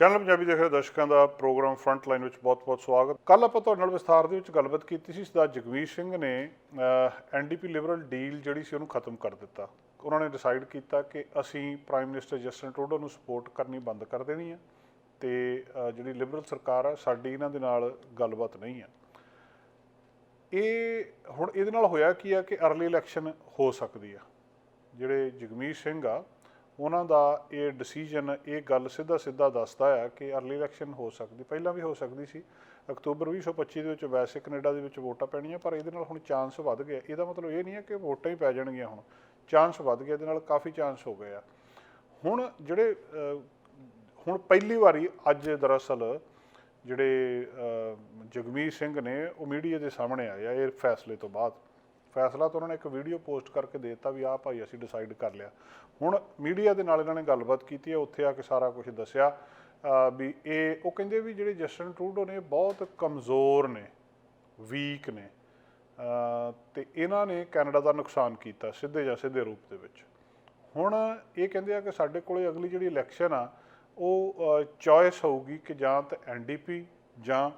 Channel Punjabi ਦੇਖ ਰਹੇ ਦਰਸ਼ਕਾਂ ਦਾ ਪ੍ਰੋਗਰਾਮ ਫਰੰਟ ਲਾਈਨ ਵਿੱਚ ਬਹੁਤ-ਬਹੁਤ ਸਵਾਗਤ। ਕੱਲ ਆਪਾਂ ਤੁਹਾਡੇ ਨਾਲ ਵਿਸਥਾਰ ਦੇ ਵਿੱਚ ਗੱਲਬਾਤ ਕੀਤੀ ਸੀ, ਸਰਦਾਰ ਜਗਵੀਰ ਸਿੰਘ ਨੇ ਐਨਡੀਪੀ ਲਿਬਰਲ ਡੀਲ ਜਿਹੜੀ ਸੀ ਉਹਨੂੰ ਖਤਮ ਕਰ ਦਿੱਤਾ। ਉਹਨਾਂ ਨੇ ਡਿਸਾਈਡ ਕੀਤਾ ਕਿ ਅਸੀਂ ਪ੍ਰਾਈਮ ਮਿਨਿਸਟਰ ਜਸਟਿਨ ਟਰੂਡੋ ਨੂੰ ਸਪੋਰਟ ਕਰਨੀ ਬੰਦ ਕਰ ਦੇਣੀ ਹੈ ਤੇ ਜਿਹੜੀ ਲਿਬਰਲ ਸਰਕਾਰ ਆ, ਸਾਡੀ ਇਹਨਾਂ ਦੇ ਨਾਲ ਗੱਲਬਾਤ ਨਹੀਂ ਆ। ਇਹ ਹੁਣ ਇਹਦੇ ਨਾਲ ਹੋਇਆ ਕੀ ਆ ਕਿ ਅਰਲੀ ਇਲੈਕਸ਼ਨ ਹੋ ਸਕਦੀ ਆ। ਜਿਹੜੇ ਜਗਮੀਤ ਸਿੰਘ ਆ ਉਹਨਾਂ ਦਾ ਇਹ ਡਿਸੀਜਨ ਇਹ ਗੱਲ ਸਿੱਧਾ ਸਿੱਧਾ ਦੱਸਦਾ ਆ ਕਿ ਅਰਲੀ ਇਲੈਕਸ਼ਨ ਹੋ ਸਕਦੀ, ਪਹਿਲਾਂ ਵੀ ਹੋ ਸਕਦੀ ਸੀ। ਅਕਤੂਬਰ 2025 ਦੇ ਵਿੱਚ ਵੈਸੇ ਕੈਨੇਡਾ ਦੇ ਵਿੱਚ ਵੋਟਾਂ ਪੈਣੀਆਂ, ਪਰ ਇਹਦੇ ਨਾਲ ਹੁਣ ਚਾਂਸ ਵੱਧ ਗਿਆ। ਇਹਦਾ ਮਤਲਬ ਇਹ ਨਹੀਂ ਹੈ ਕਿ ਵੋਟਾਂ ਹੀ ਪੈ ਜਾਣਗੀਆਂ ਹੁਣ। ਚਾਂਸ ਵੱਧ ਗਿਆ, ਇਹਦੇ ਨਾਲ ਕਾਫੀ ਚਾਂਸ ਹੋ ਗਏ ਆ। ਹੁਣ ਜਿਹੜੇ ਹੁਣ ਪਹਿਲੀ ਵਾਰੀ ਅੱਜ ਦਰਅਸਲ ਜਿਹੜੇ ਜਗਮੀਤ ਸਿੰਘ ਨੇ ਉਹ ਮੀਡੀਆ ਦੇ ਸਾਹਮਣੇ ਆਏ ਆ, ਇਹ ਫੈਸਲੇ ਤੋਂ ਬਾਅਦ। ਫੈਸਲਾ ਤਾਂ ਉਹਨਾਂ ਨੇ ਇੱਕ ਵੀਡੀਓ ਪੋਸਟ ਕਰਕੇ ਦੇ ਦਿੱਤਾ ਵੀ ਆਹ ਭਾਈ ਅਸੀਂ ਡਿਸਾਈਡ ਕਰ ਲਿਆ। ਹੁਣ ਮੀਡੀਆ ਦੇ ਨਾਲ ਇਹਨਾਂ ਨੇ ਗੱਲਬਾਤ ਕੀਤੀ ਹੈ ਉੱਥੇ ਆ ਕੇ ਸਾਰਾ ਕੁਝ ਦੱਸਿਆ ਵੀ ਇਹ ਉਹ ਕਹਿੰਦੇ ਵੀ ਜਿਹੜੇ ਜਸਟਨ ਟਰੂਡੋ ਨੇ ਬਹੁਤ ਕਮਜ਼ੋਰ ਨੇ ਵੀਕ ਨੇ ਅਹ, ਤੇ ਇਹਨਾਂ ਨੇ ਕੈਨੇਡਾ ਦਾ ਨੁਕਸਾਨ ਕੀਤਾ ਸਿੱਧੇ ਜਾਂ ਸਿੱਧੇ ਰੂਪ ਦੇ ਵਿੱਚ। ਹੁਣ ਇਹ ਕਹਿੰਦੇ ਆ ਕਿ ਸਾਡੇ ਕੋਲੇ ਅਗਲੀ ਜਿਹੜੀ ਇਲੈਕਸ਼ਨ ਆ ਉਹ ਚੋਇਸ ਹੋਊਗੀ ਕਿ ਜਾਂ ਤਾਂ ਐਨਡੀਪੀ ਜਾਂ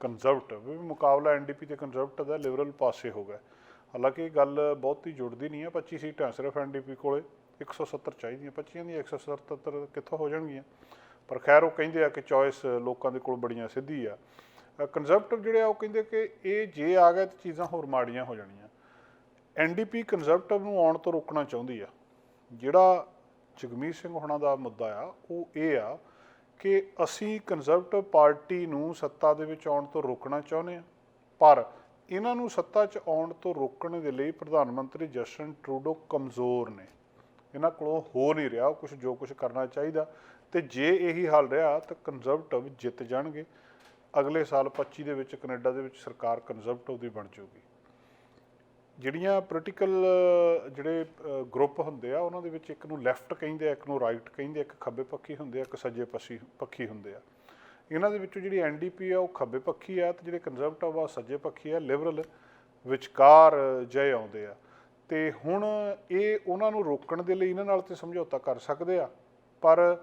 ਕੰਜ਼ਰਵੇਟਿਵ ਵੀ ਮੁਕਾਬਲਾ ਐਨਡੀਪੀ ਤੇ ਕੰਜ਼ਰਵੇਟਿਵ ਦਾ ਲਿਬਰਲ ਪਾਸੇ ਹੋ ਗਿਆ। ਹਾਲਾਂਕਿ ਇਹ ਗੱਲ ਬਹੁਤੀ ਜੁੜਦੀ ਨਹੀਂ ਹੈ। 25 ਸੀਟਾਂ ਸਿਰਫ ਐਨਡੀਪੀ ਕੋਲੇ 170 ਚਾਹੀਦੀਆਂ। 25 ਦੀਆਂ 177 ਕਿੱਥੋਂ ਹੋ ਜਾਣਗੀਆਂ? ਪਰ ਖੈਰ ਉਹ ਕਹਿੰਦੇ ਆ ਕਿ ਚੋਇਸ ਲੋਕਾਂ ਦੇ ਕੋਲ ਬੜੀਆਂ ਸਿੱਧੀ ਆ। ਕੰਜ਼ਰਵੇਟਿਵ ਜਿਹੜੇ ਆ ਉਹ ਕਹਿੰਦੇ ਕਿ ਇਹ ਜੇ ਆ ਗਏ ਤਾਂ ਚੀਜ਼ਾਂ ਹੋਰ ਮਾੜੀਆਂ ਹੋ ਜਾਣੀਆਂ। ਐਨਡੀਪੀ ਕੰਜ਼ਰਵੇਟਿਵ ਨੂੰ ਆਉਣ ਤੋਂ ਰੋਕਣਾ ਚਾਹੁੰਦੀ ਆ। ਜਿਹੜਾ ਜਗਮੀਤ ਸਿੰਘ ਹੁਣਾਂ ਦਾ ਮੁੱਦਾ ਆ, ਉਹ ਇਹ ਆ ਕਿ ਅਸੀਂ ਕੰਜ਼ਰਵੇਟਿਵ ਪਾਰਟੀ ਨੂੰ ਸੱਤਾ ਦੇ ਵਿੱਚ ਆਉਣ ਤੋਂ ਰੋਕਣਾ ਚਾਹੁੰਦੇ ਆ। ਪਰ ਇਹਨਾਂ ਨੂੰ ਸੱਤਾ 'ਚ ਆਉਣ ਤੋਂ ਰੋਕਣ ਦੇ ਲਈ ਪ੍ਰਧਾਨ ਮੰਤਰੀ ਜਸਟਨ ਟਰੂਡੋ ਕਮਜ਼ੋਰ ਨੇ। ਇਹਨਾਂ ਕੋਲੋਂ ਹੋ ਨਹੀਂ ਰਿਹਾ ਕੁਝ ਜੋ ਕੁਝ ਕਰਨਾ ਚਾਹੀਦਾ। ਤੇ ਜੇ ਇਹੀ ਹਾਲ ਰਿਹਾ, ਤਾਂ ਕੰਜ਼ਰਵੇਟਿਵ ਜਿੱਤ ਜਾਣਗੇ। ਅਗਲੇ ਸਾਲ 25 ਦੇ ਵਿੱਚ ਕੈਨੇਡਾ ਦੇ ਵਿੱਚ ਸਰਕਾਰ ਕੰਜ਼ਰਵੇਟਿਵ ਦੀ ਬਣ ਜਾਊਗੀ। ਜਿਹੜੀਆਂ ਪੋਲੀਟੀਕਲ ਜਿਹੜੇ ਗਰੁੱਪ ਹੁੰਦੇ ਆ, ਉਹਨਾਂ ਦੇ ਵਿੱਚ ਇੱਕ ਨੂੰ ਲੈਫਟ ਕਹਿੰਦੇ ਆ, ਇੱਕ ਨੂੰ ਰਾਈਟ ਕਹਿੰਦੇ ਆ, ਇੱਕ ਖੱਬੇ ਪੱਖੀ ਹੁੰਦੇ ਆ, ਇੱਕ ਸੱਜੇ ਪੱਖੀ ਪੱਖੀ ਹੁੰਦੇ ਆ। ਇਹਨਾਂ ਦੇ ਵਿੱਚੋਂ ਜਿਹੜੀ ਐਨਡੀਪੀ ਆ, ਉਹ ਖੱਬੇ ਪੱਖੀ ਆ ਤੇ ਜਿਹੜੇ ਕੰਜ਼ਰਵੇਟਿਵ ਆ, ਉਹ ਸੱਜੇ ਪੱਖੀ ਆ ਲਿਬਰਲ ਵਿਚਕਾਰ ਜੈ ਆਉਂਦੇ ਆ। ਤੇ ਹੁਣ ਇਹ ਉਹਨਾਂ ਨੂੰ ਰੋਕਣ ਦੇ ਲਈ ਇਹਨਾਂ ਨਾਲ ਤੇ ਸਮਝੌਤਾ ਕਰ ਸਕਦੇ ਆ। ਪਰ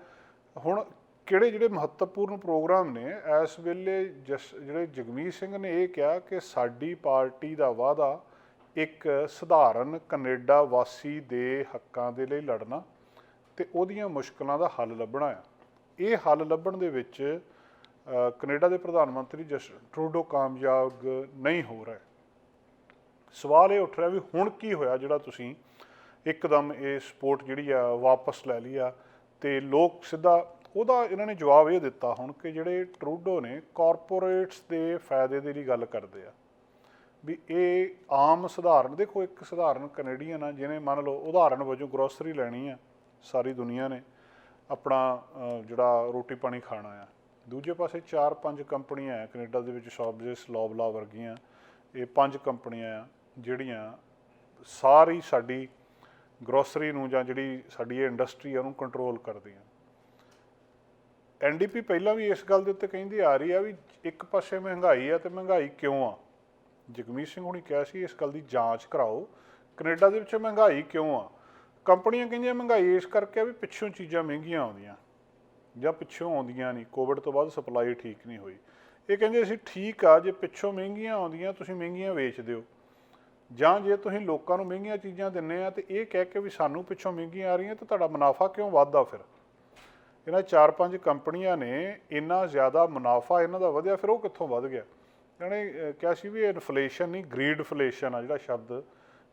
ਹੁਣ ਕਿਹੜੇ ਜਿਹੜੇ ਮਹੱਤਵਪੂਰਨ ਪ੍ਰੋਗਰਾਮ ਨੇ, ਇਸ ਵੇਲੇ ਜਸ, ਜਿਹੜੇ ਜਗਮੀਤ ਸਿੰਘ ਨੇ ਇਹ ਕਿਹਾ ਕਿ ਸਾਡੀ ਪਾਰਟੀ ਦਾ ਵਾਅਦਾ ਇੱਕ ਸਧਾਰਨ ਕੈਨੇਡਾ ਵਾਸੀ ਦੇ ਹੱਕਾਂ ਦੇ ਲਈ ਲੜਨਾ ਤੇ ਉਹਦੀਆਂ ਮੁਸ਼ਕਲਾਂ ਦਾ ਹੱਲ ਲੱਭਣਾ ਆ। ਇਹ ਹੱਲ ਲੱਭਣ ਦੇ ਵਿੱਚ ਕੈਨੇਡਾ ਦੇ ਪ੍ਰਧਾਨ ਮੰਤਰੀ ਜਸ ਟਰੂਡੋ ਕਾਮਯਾਬ ਨਹੀਂ ਹੋ ਰਹੇ। ਸਵਾਲ ਇਹ ਉੱਠ ਰਿਹਾ ਵੀ ਹੁਣ ਕੀ ਹੋਇਆ ਜਿਹੜਾ ਤੁਸੀਂ ਇੱਕਦਮ ਇਹ ਸਪੋਰਟ ਜਿਹੜੀ ਆ ਵਾਪਸ ਲੈ ਲਈ ਆ ਤੇ ਲੋਕ ਸਿੱਧਾ ਉਹਦਾ ਇਹਨਾਂ ਨੇ ਜਵਾਬ ਇਹ ਦਿੱਤਾ ਹੁਣ ਕਿ ਜਿਹੜੇ ਟਰੂਡੋ ਨੇ ਕਾਰਪੋਰੇਟਸ ਦੇ ਫਾਇਦੇ ਦੇ ਲਈ ਗੱਲ ਕਰਦੇ ਆ ਵੀ ਇਹ ਆਮ ਸਧਾਰਨ, ਦੇਖੋ ਇੱਕ ਸਧਾਰਨ ਕੈਨੇਡੀਅਨ ਆ ਜਿਹਨੇ ਮੰਨ ਲਓ ਉਦਾਹਰਨ ਵਜੋਂ ਗਰੋਸਰੀ ਲੈਣੀ ਆ ਸਾਰੀ ਦੁਨੀਆ ਨੇ, ਆਪਣਾ ਜਿਹੜਾ ਰੋਟੀ ਪਾਣੀ ਖਾਣਾ ਆ। ਦੂਜੇ ਪਾਸੇ 4-5 ਕੰਪਨੀਆਂ ਆ ਕੈਨੇਡਾ ਦੇ ਵਿੱਚ ਸ਼ੌਪਜਿਸ ਲੌਬਲਾ ਵਰਗੀਆਂ, ਇਹ ਪੰਜ ਕੰਪਨੀਆਂ ਆ, ਜਿਹੜੀਆਂ ਸਾਰੀ ਸਾਡੀ ਗਰੋਸਰੀ ਨੂੰ ਜਾਂ ਜਿਹੜੀ ਸਾਡੀ ਇਹ ਇੰਡਸਟਰੀ ਆ, ਉਹਨੂੰ ਕੰਟਰੋਲ ਕਰਦੀਆਂ। ਐਨਡੀਪੀ ਪਹਿਲਾਂ ਵੀ ਇਸ ਗੱਲ ਦੇ ਉੱਤੇ ਕਹਿੰਦੀ ਆ ਰਹੀ ਆ ਵੀ ਇੱਕ ਪਾਸੇ ਮਹਿੰਗਾਈ ਆ ਤੇ ਮਹਿੰਗਾਈ ਕਿਉਂ ਆ? ਜਗਮੀਤ ਸਿੰਘ ਹੁਣੀ ਕਿਹਾ ਸੀ ਇਸ ਗੱਲ ਦੀ ਜਾਂਚ ਕਰਾਓ, ਕੈਨੇਡਾ ਦੇ ਵਿੱਚ ਮਹਿੰਗਾਈ ਕਿਉਂ ਆ? ਕੰਪਨੀਆਂ ਕਹਿੰਦੀਆਂ ਮਹਿੰਗਾਈ ਇਸ ਕਰਕੇ ਆ ਵੀ ਪਿੱਛੋਂ ਚੀਜ਼ਾਂ ਮਹਿੰਗੀਆਂ ਆਉਂਦੀਆਂ। ਜਾਂ ਪਿੱਛੋਂ ਆਉਂਦੀਆਂ ਨਹੀਂ ਕੋਵਿਡ ਤੋਂ ਬਾਅਦ ਸਪਲਾਈ ਠੀਕ ਨਹੀਂ ਹੋਈ। ਇਹ ਕਹਿੰਦੇ ਅਸੀਂ ਠੀਕ ਆ, ਜੇ ਪਿੱਛੋਂ ਮਹਿੰਗੀਆਂ ਆਉਂਦੀਆਂ, ਤੁਸੀਂ ਮਹਿੰਗੀਆਂ ਵੇਚ ਦਿਓ। ਜਾਂ ਜੇ ਤੁਸੀਂ ਲੋਕਾਂ ਨੂੰ ਮਹਿੰਗੀਆਂ ਚੀਜ਼ਾਂ ਦਿੰਨੇ ਆ, ਤੇ ਇਹ ਕਹਿ ਕੇ ਵੀ ਸਾਨੂੰ ਪਿੱਛੋਂ ਮਹਿੰਗੀਆਂ ਆ ਰਹੀਆਂ, ਤੇ ਤੁਹਾਡਾ ਮੁਨਾਫਾ ਕਿਉਂ ਵੱਧਦਾ ਫਿਰ? ਇਹਨਾਂ ਚਾਰ ਪੰਜ ਕੰਪਨੀਆਂ ਨੇ ਇੰਨਾ ਜ਼ਿਆਦਾ ਮੁਨਾਫਾ ਇਹਨਾਂ ਦਾ ਵਧਿਆ, ਫਿਰ ਉਹ ਕਿੱਥੋਂ ਵੱਧ ਗਿਆ? ਇਹਨਾਂ ਨੇ ਕਿਹਾ ਸੀ ਵੀ ਇਨਫਲੇਸ਼ਨ ਨਹੀਂ ਗ੍ਰੀਡਫਲੇਸ਼ਨ ਆ ਜਿਹੜਾ ਸ਼ਬਦ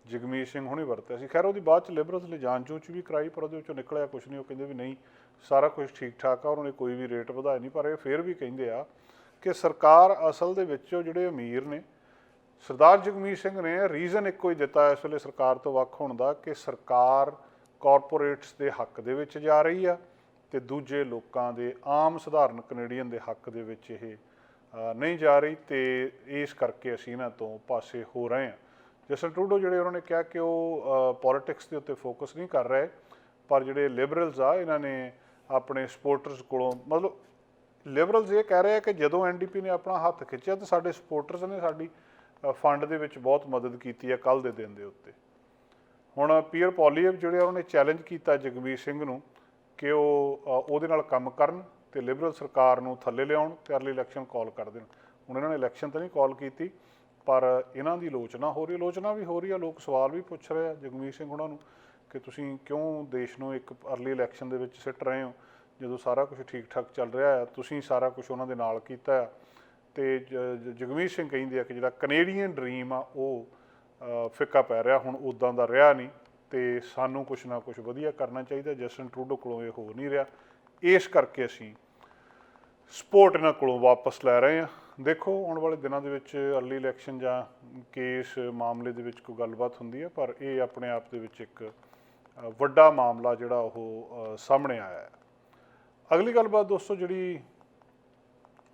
ਜਗਮੀਤ ਸਿੰਘ ਹੁਣੇ ਵਰਤਿਆ ਸੀ। ਖੈਰ, ਉਹਦੀ ਬਾਅਦ ਚ ਲਿਬਰਲਸ ਨੇ ਜਾਂਚ ਚੂਚ ਵੀ ਕਰਾਈ, ਪਰ ਉਹਦੇ ਵਿੱਚੋਂ ਨਿਕਲਿਆ ਕੁਝ ਨਹੀਂ। ਉਹ ਕਹਿੰਦੇ ਵੀ ਨਹੀਂ, ਸਾਰਾ ਕੁਝ ਠੀਕ ਠਾਕ ਆ, ਉਹਨਾਂ ਨੇ ਕੋਈ ਵੀ ਰੇਟ ਵਧਾਇਆ ਨਹੀਂ, ਪਰ ਇਹ ਫਿਰ ਵੀ ਕਹਿੰਦੇ ਆ ਕਿ ਸਰਕਾਰ ਅਸਲ ਦੇ ਵਿੱਚ ਜਿਹੜੇ ਅਮੀਰ ਨੇ, ਸਰਦਾਰ ਜਗਮੀਤ ਸਿੰਘ ਨੇ ਰੀਜ਼ਨ ਇੱਕੋ ਹੀ ਦਿੱਤਾ ਇਸ ਵੇਲੇ ਸਰਕਾਰ ਤੋਂ ਵੱਖ ਹੋਣ ਦਾ ਕਿ ਸਰਕਾਰ ਕਾਰਪੋਰੇਟਸ ਦੇ ਹੱਕ ਦੇ ਵਿੱਚ ਜਾ ਰਹੀ ਆ ਤੇ ਦੂਜੇ ਲੋਕਾਂ ਦੇ ਆਮ ਸਧਾਰਨ ਕੈਨੇਡੀਅਨ ਦੇ ਹੱਕ ਦੇ ਵਿੱਚ ਇਹ ਨਹੀਂ ਜਾ ਰਹੀ ਤੇ ਇਸ ਕਰਕੇ ਅਸੀਂ ਇਹਨਾਂ ਤੋਂ ਪਾਸੇ ਹੋ ਰਹੇ ਹਾਂ। ਜਸਟਨ ਟਰੂਡੋ ਜਿਹੜੇ ਉਹਨਾਂ ਨੇ ਕਿਹਾ ਕਿ ਉਹ ਪੋਲਿਟਿਕਸ ਦੇ ਉੱਤੇ ਫੋਕਸ ਨਹੀਂ ਕਰ ਰਹੇ ਪਰ ਜਿਹੜੇ ਲਿਬਰਲਸ ਆ ਇਹਨਾਂ ਨੇ ਆਪਣੇ ਸਪੋਰਟਰਸ ਕੋਲੋਂ ਮਤਲਬ ਲਿਬਰਲਸ ਇਹ ਕਹਿ ਰਹੇ ਆ ਕਿ ਜਦੋਂ ਐਨਡੀਪੀ ਨੇ ਆਪਣਾ ਹੱਥ ਖਿੱਚਿਆ ਤਾਂ ਸਾਡੇ ਸਪੋਰਟਰਸ ਨੇ ਸਾਡੀ ਫੰਡ ਦੇ ਵਿੱਚ ਬਹੁਤ ਮਦਦ ਕੀਤੀ ਆ ਕੱਲ ਦੇ ਦਿਨ ਦੇ ਉੱਤੇ। ਹੁਣ ਪੀਅਰ ਪੋਲੀਅਬ ਜਿਹੜੇ ਆ, ਉਹਨਾਂ ਨੇ ਚੈਲੰਜ ਕੀਤਾ ਜਗਮੀਤ ਸਿੰਘ ਨੂੰ ਕਿ ਉਹ ਉਹਦੇ ਨਾਲ ਕੰਮ ਕਰਨ ਤੇ ਲਿਬਰਲ ਸਰਕਾਰ ਨੂੰ ਥੱਲੇ ਲਿਆਉਣ ਤੇ ਅਰਲੀ ਇਲੈਕਸ਼ਨ ਕਾਲ ਕਰ ਦੇਣ। ਹੁਣ ਇਹਨਾਂ ਨੇ ਇਲੈਕਸ਼ਨ ਤਾਂ ਨਹੀਂ ਕਾਲ ਕੀਤੀ ਪਰ ਇਹਨਾਂ ਦੀ ਲੋਚਨਾ ਹੋ ਰਹੀ ਹੈ ਲੋਚਨਾ ਵੀ ਹੋ ਰਹੀ ਆ, ਲੋਕ ਸਵਾਲ ਵੀ ਪੁੱਛ ਰਹੇ ਆ ਜਗਮੀਤ ਸਿੰਘ ਉਹਨਾਂ ਨੂੰ ਕਿ ਤੁਸੀਂ ਕਿਉਂ ਦੇਸ਼ ਨੂੰ ਇੱਕ ਅਰਲੀ ਇਲੈਕਸ਼ਨ ਦੇ ਵਿੱਚ ਸਿੱਟ ਰਹੇ ਹੋ? ਜਦੋਂ ਸਾਰਾ ਕੁਝ ਠੀਕ ਠਾਕ ਚੱਲ ਰਿਹਾ ਹੈ ਤੁਸੀਂ ਸਾਰਾ ਕੁਝ ਉਹਨਾਂ ਦੇ ਨਾਲ ਕੀਤਾ ਹੈ ਤੇ ਜਗਮੀਤ ਸਿੰਘ ਕਹਿੰਦੇ ਆ ਕਿ ਜਿਹੜਾ ਕੈਨੇਡੀਅਨ ਡ੍ਰੀਮ ਆ, ਉਹ ਫਿੱਕਾ ਪੈ ਰਿਹਾ, ਹੁਣ ਉਦਾਂ ਦਾ ਰਿਹਾ ਨਹੀਂ। ਤੇ ਸਾਨੂੰ ਕੁਝ ਨਾ ਕੁਝ ਵਧੀਆ ਕਰਨਾ ਚਾਹੀਦਾ, ਜਸਟਨ ਟਰੂਡੋ ਕੋਲੋਂ ਇਹ ਹੋ ਨਹੀਂ ਰਿਹਾ। ਇਸ ਕਰਕੇ ਅਸੀਂ ਸਪੋਰਟ ਇਹਨਾਂ ਕੋਲੋਂ ਵਾਪਸ ਲੈ ਰਹੇ ਹਾਂ ਦੇਖੋ, ਆਉਣ ਵਾਲੇ ਦਿਨਾਂ ਦੇ ਵਿੱਚ ਅਰਲੀ ਇਲੈਕਸ਼ਨ ਜਾਂ ਕੇਸ ਮਾਮਲੇ ਦੇ ਵਿੱਚ ਕੋਈ ਗੱਲਬਾਤ ਹੁੰਦੀ ਹੈ, ਪਰ ਇਹ ਆਪਣੇ ਆਪ ਦੇ ਵਿੱਚ ਇੱਕ ਵੱਡਾ ਮਾਮਲਾ ਜਿਹੜਾ ਉਹ ਸਾਹਮਣੇ ਆਇਆ ਹੈ। ਅਗਲੀ ਗੱਲਬਾਤ ਦੋਸਤੋ, ਜਿਹੜੀ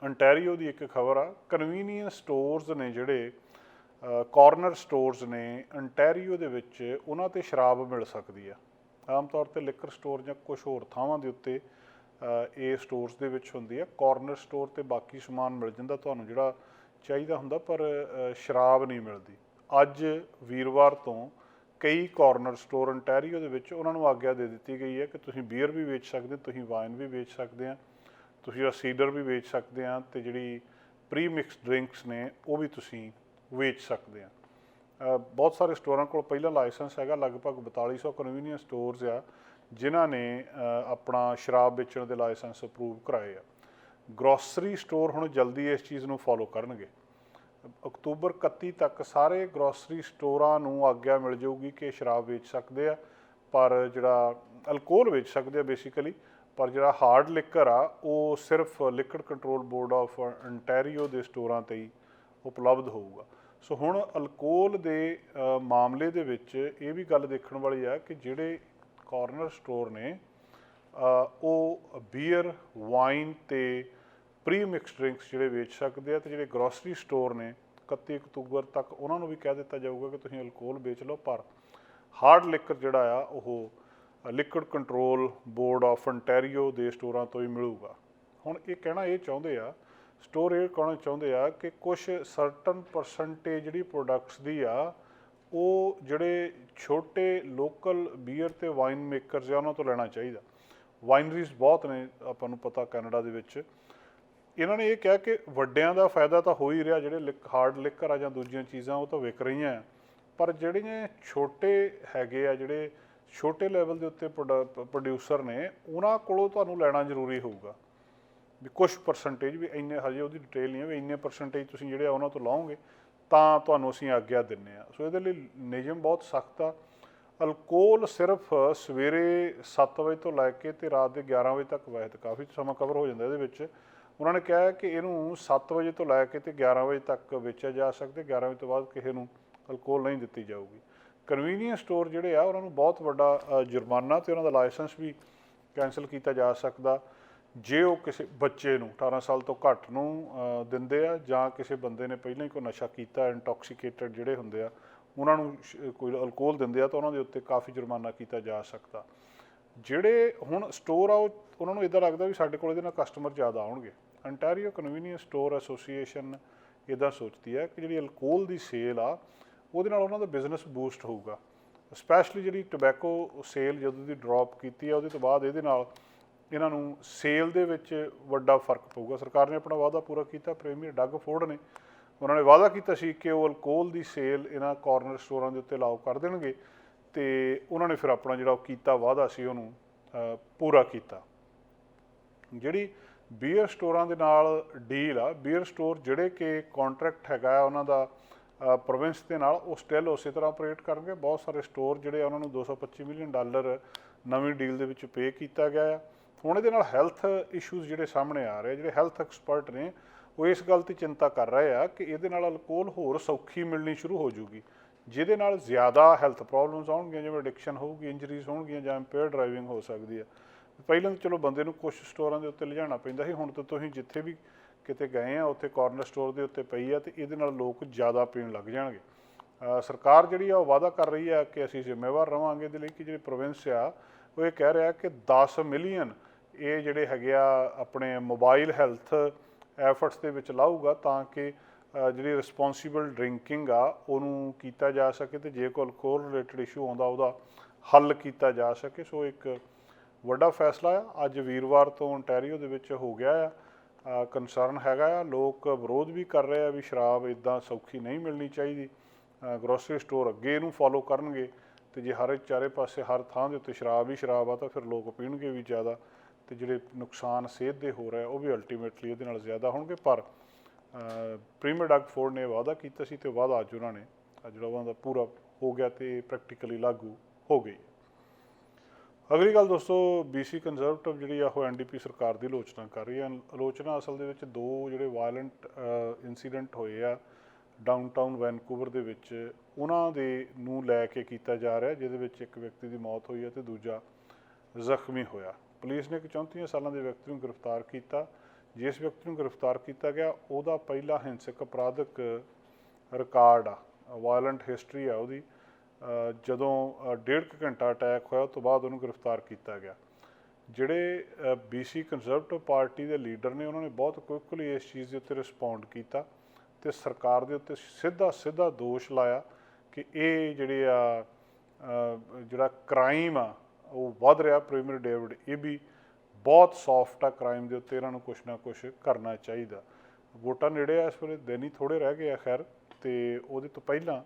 ਅੰਟੈਰੀਓ ਦੀ ਇੱਕ ਖਬਰ ਆ ਕਨਵੀਨੀਅੰਸ ਸਟੋਰਸ ਨੇ ਜਿਹੜੇ ਕਾਰਨਰ ਸਟੋਰਸ ਨੇ ਅੰਟੈਰੀਓ ਦੇ ਵਿੱਚ ਉਹਨਾਂ ਤੇ ਸ਼ਰਾਬ ਮਿਲ ਸਕਦੀ ਆ ਆਮ ਤੌਰ ਤੇ ਲਿਕਰ ਸਟੋਰ ਜਾਂ ਕੁਝ ਹੋਰ ਥਾਵਾਂ ਦੇ ਉੱਤੇ ਇਹ ਸਟੋਰਸ ਦੇ ਵਿੱਚ ਹੁੰਦੀ ਆ ਕਾਰਨਰ ਸਟੋਰ ਤੇ ਬਾਕੀ ਸਮਾਨ ਮਿਲ ਜਾਂਦਾ। ਤੁਹਾਨੂੰ ਜਿਹੜਾ ਚਾਹੀਦਾ ਹੁੰਦਾ, ਪਰ ਸ਼ਰਾਬ ਨਹੀਂ ਮਿਲਦੀ। ਅੱਜ ਵੀਰਵਾਰ ਤੋਂ ਕਈ ਕਾਰਨਰ ਸਟੋਰ ਅੰਟੈਰੀਓ ਦੇ ਵਿੱਚ ਉਹਨਾਂ ਨੂੰ ਆਗਿਆ ਦੇ ਦਿੱਤੀ ਗਈ ਹੈ ਕਿ ਤੁਸੀਂ ਬੀਅਰ ਵੀ ਵੇਚ ਸਕਦੇ ਤੁਸੀਂ ਵਾਈਨ ਵੀ ਵੇਚ ਸਕਦੇ ਆ ਤੁਸੀਂ ਆ ਸੀਡਰ ਵੀ ਵੇਚ ਸਕਦੇ ਆ ਤੇ ਜਿਹੜੀ ਪ੍ਰੀ ਮਿਕਸ ਡਰਿੰਕਸ ਨੇ, ਉਹ ਵੀ ਤੁਸੀਂ ਵੇਚ ਸਕਦੇ ਆ ਬਹੁਤ ਸਾਰੇ ਸਟੋਰਾਂ ਕੋਲ ਪਹਿਲਾਂ ਲਾਇਸੈਂਸ ਹੈਗਾ, ਲਗਭਗ 4200 ਕਨਵੀਨੀਅੰਸ ਸਟੋਰਸ ਆ। ਜਿਨ੍ਹਾਂ ਨੇ ਆਪਣਾ ਸ਼ਰਾਬ ਵੇਚਣ ਦੇ ਲਾਇਸੈਂਸ ਅਪਰੂਵ ਕਰਾਏ ਆ। ਗਰੋਸਰੀ ਸਟੋਰ ਹੁਣ ਜਲਦੀ ਇਸ ਚੀਜ਼ ਨੂੰ ਫੋਲੋ ਕਰਨਗੇ। ਅਕਤੂਬਰ 31 ਤੱਕ ਸਾਰੇ ਗਰੋਸਰੀ ਸਟੋਰਾਂ ਨੂੰ ਆਗਿਆ ਮਿਲ ਜਾਊਗੀ ਕਿ ਸ਼ਰਾਬ ਵੇਚ ਸਕਦੇ ਆ, ਪਰ ਜਿਹੜਾ ਅਲਕੋਹਲ ਵੇਚ ਸਕਦੇ ਆ ਬੇਸਿਕਲੀ ਪਰ ਜਿਹੜਾ ਹਾਰਡ ਲਿਕਰ ਆ, ਉਹ ਸਿਰਫ liquid control board of Ontario ਦੇ ਸਟੋਰਾਂ ਤੇ ਹੀ ਉਪਲਬਧ ਹੋਊਗਾ। ਸੋ ਹੁਣ ਅਲਕੋਹਲ ਦੇ ਮਾਮਲੇ ਦੇ ਵਿੱਚ ਇਹ ਵੀ ਗੱਲ ਦੇਖਣ ਵਾਲੀ ਆ ਕਿ ਜਿਹੜੇ ਕਾਰਨਰ ਸਟੋਰ ਨੇ ਉਹ ਬੀਅਰ ਵਾਈਨ ਤੇ ਪ੍ਰੀ ਮਿਕਸ ਡਰਿੰਕਸ ਜਿਹੜੇ ਵੇਚ ਸਕਦੇ ਆ ਤੇ ਜਿਹੜੇ ਗਰੋਸਰੀ ਸਟੋਰ ਨੇ 31 ਅਕਤੂਬਰ ਤੱਕ ਉਹਨਾਂ ਨੂੰ ਵੀ ਕਹਿ ਦਿੱਤਾ ਜਾਊਗਾ ਕਿ ਤੁਸੀਂ ਅਲਕੋਹਲ ਵੇਚ ਲਓ, ਪਰ ਹਾਰਡ ਲਿਕਰ ਜਿਹੜਾ ਆ, ਉਹ liquid control board of Ontario ਦੇ ਸਟੋਰਾਂ ਤੋਂ ਹੀ ਮਿਲੂਗਾ। ਹੁਣ ਇਹ ਕਹਿਣਾ ਇਹ ਚਾਹੁੰਦੇ ਆ ਸਟੋਰ ਇਹ ਕਹਿਣਾ ਚਾਹੁੰਦੇ ਆ ਕਿ ਕੁਝ ਸਰਟਨ ਪਰਸੈਂਟੇਜ ਜਿਹੜੀ ਪ੍ਰੋਡਕਟਸ ਦੀ ਆ ਉਹ ਜਿਹੜੇ ਛੋਟੇ ਲੋਕਲ ਬੀਅਰ ਤੇ ਵਾਈਨ ਮੇਕਰਸ ਆ, ਉਹਨਾਂ ਤੋਂ ਲੈਣਾ ਚਾਹੀਦਾ। ਵਾਈਨਰੀਜ਼ ਬਹੁਤ ਨੇ, ਆਪਾਂ ਨੂੰ ਪਤਾ ਕੈਨੇਡਾ ਦੇ ਵਿੱਚ। ਇਹਨਾਂ ਨੇ ਇਹ ਕਿਹਾ ਕਿ ਵੱਡਿਆਂ ਦਾ ਫਾਇਦਾ ਤਾਂ ਹੋ ਹੀ ਰਿਹਾ, ਜਿਹੜੇ ਹਾਰਡ ਲਿਕਰ ਆ ਜਾਂ ਦੂਜੀਆਂ ਚੀਜ਼ਾਂ, ਉਹ ਤਾਂ ਵਿਕ ਰਹੀਆਂ। ਆ ਪਰ ਜਿਹੜੀਆਂ ਛੋਟੇ ਹੈਗੇ ਆ, ਜਿਹੜੇ ਛੋਟੇ ਲੈਵਲ ਦੇ ਉੱਤੇ ਪ੍ਰੋਡਿਊਸਰ ਨੇ, ਉਹਨਾਂ ਕੋਲੋਂ ਤੁਹਾਨੂੰ ਲੈਣਾ ਜ਼ਰੂਰੀ ਹੋਊਗਾ। ਵੀ ਕੁਝ ਪਰਸੈਂਟੇਜ ਵੀ ਇੰਨੇ, ਹਜੇ ਉਹਦੀ ਡਿਟੇਲ ਨਹੀਂ ਹੈ ਵੀ ਇੰਨੇ ਪਰਸੈਂਟੇਜ ਤੁਸੀਂ ਜਿਹੜੇ ਆ, ਉਹਨਾਂ ਤੋਂ ਲਾਓਗੇ। ਤਾਂ ਤੁਹਾਨੂੰ ਅਸੀਂ ਆਗਿਆ ਦਿੰਨੇ ਆ। ਸੋ ਇਹਦੇ ਲਈ ਨਿਯਮ ਬਹੁਤ ਸਖਤ ਆ। ਅਲਕੋਹਲ ਸਿਰਫ ਸਵੇਰੇ 7 ਵਜੇ ਤੋਂ ਲੈ ਕੇ ਤੇ ਰਾਤ ਦੇ 11 ਵਜੇ ਤੱਕ ਵੈਸੇ ਤਾਂ ਕਾਫੀ ਸਮਾਂ ਕਵਰ ਹੋ ਜਾਂਦਾ ਇਹਦੇ ਵਿੱਚ। ਉਹਨਾਂ ਨੇ ਕਿਹਾ ਕਿ ਇਹਨੂੰ 7 ਵਜੇ ਤੋਂ ਲੈ ਕੇ ਤੇ 11 ਵਜੇ ਤੱਕ ਵੇਚਿਆ ਜਾ ਸਕਦਾ 11 ਵਜੇ ਤੋਂ ਬਾਅਦ ਕਿਸੇ ਨੂੰ ਅਲਕੋਹਲ ਨਹੀਂ ਦਿੱਤੀ ਜਾਊਗੀ। ਕਨਵੀਨੀਅੰਸ ਸਟੋਰ ਜਿਹੜੇ ਆ, ਉਹਨਾਂ ਨੂੰ ਬਹੁਤ ਵੱਡਾ ਜੁਰਮਾਨਾ ਤੇ ਉਹਨਾਂ ਦਾ ਲਾਇਸੈਂਸ ਵੀ ਕੈਨਸਲ ਕੀਤਾ ਜਾ ਸਕਦਾ। ਜੇ ਉਹ ਕਿਸੇ ਬੱਚੇ ਨੂੰ 18 ਸਾਲ ਤੋਂ ਘੱਟ ਨੂੰ ਦਿੰਦੇ ਆ ਜਾਂ ਕਿਸੇ ਬੰਦੇ ਨੇ ਪਹਿਲਾਂ ਹੀ ਕੋਈ ਨਸ਼ਾ ਕੀਤਾ ਇੰਟੌਕਸੀਕੇਟਡ ਜਿਹੜੇ ਹੁੰਦੇ ਆ, ਉਹਨਾਂ ਨੂੰ ਸ਼- ਕੋਈ ਅਲਕੋਹਲ ਦਿੰਦੇ ਆ, ਤਾਂ ਉਹਨਾਂ ਦੇ ਉੱਤੇ ਕਾਫੀ ਜੁਰਮਾਨਾ ਕੀਤਾ ਜਾ ਸਕਦਾ। ਜਿਹੜੇ ਹੁਣ ਸਟੋਰ ਆ, ਉਹ ਉਹਨਾਂ ਨੂੰ ਇਦਾਂ ਲੱਗਦਾ ਵੀ ਸਾਡੇ ਕੋਲ ਇਹਦੇ ਨਾਲ ਕਸਟਮਰ ਜ਼ਿਆਦਾ ਆਉਣਗੇ। ਅੰਟਾਰੀਓ ਕਨਵੀਨੀਅੰਸ ਸਟੋਰ ਐਸੋਸੀਏਸ਼ਨ ਇਦਾਂ ਸੋਚਦੀ ਹੈ ਕਿ ਜਿਹੜੀ ਅਲਕੋਹਲ ਦੀ ਸੇਲ ਆ, ਉਹਦੇ ਨਾਲ ਉਹਨਾਂ ਦਾ ਬਿਜ਼ਨਸ ਬੂਸਟ ਹੋਊਗਾ। ਸਪੈਸ਼ਲੀ ਜਿਹੜੀ ਟobacco ਸੇਲ ਜਦੋਂ ਦੀ ਡ੍ਰੌਪ ਕੀਤੀ ਆ, ਉਹਦੇ ਤੋਂ ਬਾਅਦ ਇਹਦੇ ਨਾਲ ਇਹਨਾਂ ਨੂੰ ਸੇਲ ਦੇ ਵਿੱਚ ਵੱਡਾ ਫ਼ਰਕ ਪਊਗਾ। ਸਰਕਾਰ ਨੇ ਆਪਣਾ ਵਾਅਦਾ ਪੂਰਾ ਕੀਤਾ, ਪ੍ਰੀਮੀਅਰ ਡੱਗ ਫੋਰਡ ਨੇ। ਉਹਨਾਂ ਨੇ ਵਾਅਦਾ ਕੀਤਾ ਸੀ ਕਿ ਉਹ ਅਲਕੋਹਲ ਦੀ ਸੇਲ ਇਹਨਾਂ ਕਾਰਨਰ ਸਟੋਰਾਂ ਦੇ ਉੱਤੇ ਲਾਓ ਕਰ ਦੇਣਗੇ ਤੇ ਉਹਨਾਂ ਨੇ ਫਿਰ ਆਪਣਾ ਜਿਹੜਾ ਉਹ ਕੀਤਾ ਵਾਅਦਾ ਸੀ, ਉਹਨੂੰ ਪੂਰਾ ਕੀਤਾ। ਜਿਹੜੀ ਬੀਅਰ ਸਟੋਰਾਂ ਦੇ ਨਾਲ ਡੀਲ ਆ ਬੀਅਰ ਸਟੋਰ ਜਿਹੜੇ ਕਿ ਕੰਟਰੈਕਟ ਹੈਗਾ ਆ ਉਹਨਾਂ ਦਾ ਪ੍ਰੋਵਿੰਸ ਦੇ ਨਾਲ, ਉਹ ਸਟਿਲ ਉਸੇ ਤਰ੍ਹਾਂ ਆਪਰੇਟ ਕਰਨਗੇ। ਬਹੁਤ ਸਾਰੇ ਸਟੋਰ ਜਿਹੜੇ ਆ, ਉਹਨਾਂ ਨੂੰ 225 ਮਿਲੀਅਨ ਡਾਲਰ ਨਵੀਂ ਡੀਲ ਦੇ ਵਿੱਚ ਪੇ ਕੀਤਾ ਗਿਆ ਆ। ਹੁਣ ਇਹਦੇ ਨਾਲ ਹੈਲਥ ਇਸ਼ੂਜ਼ ਜਿਹੜੇ ਸਾਹਮਣੇ ਆ ਰਹੇ ਆ, ਜਿਹੜੇ ਹੈਲਥ ਐਕਸਪਰਟ ਨੇ ਉਹ ਇਸ ਗੱਲ ਦੀ ਚਿੰਤਾ ਕਰ ਰਹੇ ਆ ਕਿ ਇਹਦੇ ਨਾਲ ਅਲਕੋਹਲ ਹੋਰ ਸੌਖੀ ਮਿਲਣੀ ਸ਼ੁਰੂ ਹੋ ਜੂਗੀ ਜਿਹਦੇ ਨਾਲ ਜ਼ਿਆਦਾ ਹੈਲਥ ਪ੍ਰੋਬਲਮਸ ਆਉਣਗੀਆਂ ਜਿਵੇਂ ਐਡਿਕਸ਼ਨ ਹੋਊਗੀ ਇੰਜਰੀਜ਼ ਹੋਣਗੀਆਂ ਜਾਂ ਇੰਪੇਅਰ ਡਰਾਈਵਿੰਗ ਹੋ ਸਕਦੀ ਹੈ ਪਹਿਲਾਂ ਤਾਂ ਚਲੋ ਬੰਦੇ ਨੂੰ ਕੁਝ ਸਟੋਰਾਂ ਦੇ ਉੱਤੇ ਲਿਜਾਣਾ ਪੈਂਦਾ ਸੀ ਹੁਣ ਤਾਂ ਤੁਸੀਂ ਜਿੱਥੇ ਵੀ ਕਿਤੇ ਗਏ ਆ ਉੱਥੇ ਕਾਰਨਰ ਸਟੋਰ ਦੇ ਉੱਤੇ ਪਈ ਆ ਤੇ ਇਹਦੇ ਨਾਲ ਲੋਕ ਜ਼ਿਆਦਾ ਪੀਣ ਲੱਗ ਜਾਣਗੇ। ਸਰਕਾਰ ਜਿਹੜੀ ਆ ਉਹ ਵਾਅਦਾ ਕਰ ਰਹੀ ਆ ਕਿ ਅਸੀਂ ਜ਼ਿੰਮੇਵਾਰ ਰਵਾਂਗੇ ਇਹਦੇ ਲਈ ਕਿ ਜਿਹੜੇ ਪ੍ਰੋਵਿੰਸ ਆ ਉਹ ਇਹ ਕਹਿ ਰਿਹਾ ਕਿ 10 ਮਿਲੀਅਨ ਇਹ ਜਿਹੜੇ ਹੈਗੇ ਆ ਆਪਣੇ ਮੋਬਾਈਲ ਹੈਲਥ ਐਫਰਟਸ ਦੇ ਵਿੱਚ ਲਾਊਗਾ ਤਾਂ ਕਿ ਜਿਹੜੀ ਰਿਸਪੌਂਸੀਬਲ ਡਰਿੰਕਿੰਗ ਆ, ਉਹਨੂੰ ਕੀਤਾ ਜਾ ਸਕੇ ਤੇ ਜੇ ਕੋਈ ਅਲਕੋਹਲ ਰਿਲੇਟਡ ਇਸ਼ੂ ਆਉਂਦਾ, ਉਹਦਾ ਹੱਲ ਕੀਤਾ ਜਾ ਸਕੇ। ਸੋ ਇੱਕ ਵੱਡਾ ਫੈਸਲਾ ਆ। ਅੱਜ ਵੀਰਵਾਰ ਤੋਂ ontario ਦੇ ਵਿੱਚ ਹੋ ਗਿਆ ਆ। ਕੰਸਰਨ ਹੈਗਾ ਆ। ਲੋਕ ਵਿਰੋਧ ਵੀ ਕਰ ਰਹੇ ਆ ਵੀ ਸ਼ਰਾਬ ਇਦਾਂ ਸੌਖੀ ਨਹੀਂ ਮਿਲਣੀ ਚਾਹੀਦੀ। ਗਰੋਸਰੀ ਸਟੋਰ ਅੱਗੇ ਇਹਨੂੰ ਫੋਲੋ ਕਰਨਗੇ ਤੇ ਜੇ ਹਰ ਚਾਰੇ ਪਾਸੇ ਹਰ ਥਾਂ ਦੇ ਉੱਤੇ ਸ਼ਰਾਬ ਹੀ ਸ਼ਰਾਬ ਆ, ਤਾਂ ਫਿਰ ਲੋਕ ਪੀਣਗੇ ਵੀ ਜ਼ਿਆਦਾ। ਤੇ ਜਿਹੜੇ ਨੁਕਸਾਨ ਸਿਹਤ ਦੇ ਹੋ ਰਹੇ ਉਹ ਵੀ ਅਲਟੀਮੇਟਲੀ ਇਹਦੇ ਨਾਲ ਜ਼ਿਆਦਾ ਹੋਣਗੇ। ਪਰ ਪ੍ਰੀਮੀਅਰ ਡਗ ਫੋਰਡ ਨੇ ਵਾਅਦਾ ਕੀਤਾ ਸੀ ਤੇ ਵਾਅਦਾ ਅੱਜ ਉਹਨਾਂ ਨੇ ਜਿਹੜਾ ਉਹਨਾਂ ਦਾ ਪੂਰਾ ਹੋ ਗਿਆ ਤੇ ਪ੍ਰੈਕਟੀਕਲੀ ਲਾਗੂ ਹੋ ਗਈ। ਅਗਲੀ ਗੱਲ ਦੋਸਤੋ BC ਕੰਜ਼ਰਵੇਟਿਵ ਜਿਹੜੀ ਆ, ਉਹ ਐਨਡੀਪੀ ਸਰਕਾਰ ਦੀ ਆਲੋਚਨਾ ਕਰ ਰਹੀ ਹੈ ਆਲੋਚਨਾ ਅਸਲ ਦੇ ਵਿੱਚ ਦੋ ਜਿਹੜੇ ਵਾਇਲੈਂਟ ਇਨਸੀਡੈਂਟ ਹੋਏ ਆ ਡਾਊਨਟਾਊਨ ਵੈਨਕੂਵਰ ਦੇ ਵਿੱਚ। ਉਹਨਾਂ ਦੇ ਨੂੰ ਲੈ ਕੇ ਕੀਤਾ ਜਾ ਰਿਹਾ, ਜਿਹਦੇ ਵਿੱਚ ਇੱਕ ਵਿਅਕਤੀ ਦੀ ਮੌਤ ਹੋਈ ਹੈ ਤੇ ਦੂਜਾ ਜ਼ਖਮੀ ਹੋਇਆ। ਪੁਲਿਸ ਨੇ ਇੱਕ 34 ਸਾਲਾਂ ਦੇ ਵਿਅਕਤੀ ਨੂੰ ਗ੍ਰਿਫਤਾਰ ਕੀਤਾ। ਜਿਸ ਵਿਅਕਤੀ ਨੂੰ ਗ੍ਰਿਫਤਾਰ ਕੀਤਾ ਗਿਆ ਉਹਦਾ ਪਹਿਲਾ ਹਿੰਸਕ ਅਪਰਾਧਕ ਰਿਕਾਰਡ ਆ ਵਾਇਲੈਂਟ ਹਿਸਟਰੀ ਆ ਉਹਦੀ। ਜਦੋਂ ਅ, ਡੇਢ ਕੁ ਘੰਟਾ ਅਟੈਕ ਹੋਇਆ ਉਸ ਤੋਂ ਬਾਅਦ ਉਹਨੂੰ ਗ੍ਰਿਫਤਾਰ ਕੀਤਾ ਗਿਆ। ਜਿਹੜੇ BC ਕੰਜ਼ਰਵੇਟਿਵ ਪਾਰਟੀ ਦੇ ਲੀਡਰ ਨੇ ਉਹਨਾਂ ਨੇ ਬਹੁਤ ਕੁਇਕਲੀ ਇਸ ਚੀਜ਼ ਦੇ ਉੱਤੇ ਰਿਸਪੌਂਡ ਕੀਤਾ ਤੇ ਸਰਕਾਰ ਦੇ ਉੱਤੇ ਸਿੱਧਾ ਸਿੱਧਾ ਦੋਸ਼ ਲਾਇਆ ਕਿ ਇਹ ਜਿਹੜੇ ਆ ਜਿਹੜਾ ਕ੍ਰਾਈਮ ਆ ਉਹ ਵੱਧ ਰਿਹਾ ਪ੍ਰੀਮੀਅਰ ਡੇਵਿਡ, ਇਹ ਵੀ ਬਹੁਤ ਸੌਫਟ ਆ ਕ੍ਰਾਈਮ ਦੇ ਉੱਤੇ ਇਹਨਾਂ ਨੂੰ ਕੁਛ ਨਾ ਕੁਛ ਕਰਨਾ ਚਾਹੀਦਾ। ਵੋਟਾਂ ਨੇੜੇ ਆ, ਇਸ ਵੇਲੇ ਦਿਨ ਹੀ ਥੋੜੇ ਰਹਿ ਗਏ ਆ, ਖੈਰ, ਤੇ ਉਹਦੇ ਤੋਂ ਪਹਿਲਾਂ